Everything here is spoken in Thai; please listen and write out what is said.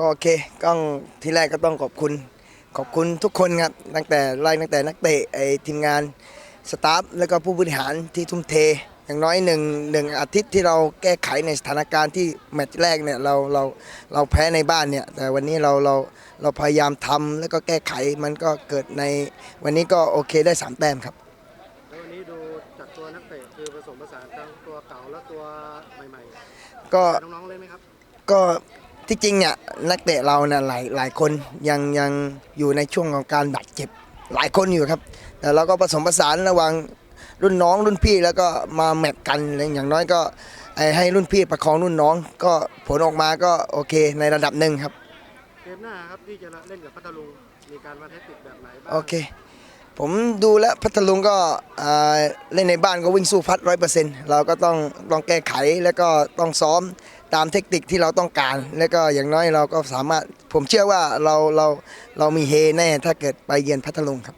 ก็โอเคก็ที่แรกก็ต้องขอบคุณ ขอบคุณทุกคนครับตั้งแต่ไล่ตั้งแต่นักเตะไอ้ทีมงานสตาฟแล้วก็ผู้บริหารที่ทุ่มเท อย่างน้อยหนึ่งหนึ่งอาทิตย์ที่เราแก้ไขในสถานการณ์ที่แมตช์แรกเนี่ยเราเราเราแพ้ในบ้านเนี่ยแต่วันนี้เราเราเราพยายามทำแล้วก็แก้ไขมันก็เกิดในวันนี้ก็โอเคได้สามแต้มครับแล้ววันนี้ดูจากตัวนักเตะคือผสมผสานทั้งตัวเก่าและตัวใหม่ก็ๆน้องๆเล่นไหมครับก็ ที่จริงเนี่ยนักเตะเราเนี่ยหลายหลายคนยังยังอยู่ในช่วงของการบาดเจ็บหลายคนอยู่ครับแต่เราก็ผสมผสานระหว่างรุ่นน้องรุ่นพี่แล้วก็มาแมตช์กันอะไรอย่างน้อยก็ไอ้ให้รุ่นพี่ประคองรุ่นน้อง ก็ผลออกมาก็โอเคในระดับหนึ่งครับเกมหน้าครับที่จะเล่นกับพัทลุงมีการมาเทคนิคแบบไหนบ้างโอเค ผมดูแล้วพัทลุงก็เล่นในบ้านก็วิ่งสู้พัดร้อยเปอร์เซ็นต์เราก็ต้องลองแก้ไขแล้วก็ต้องซ้อมตามเทคนิคที่เราต้องการ แล้วก็อย่างน้อยเราก็สามารถผมเชื่อว่าเราเราเรามีเฮแน่ถ้าเกิดไปเยือนพัทลุงครับ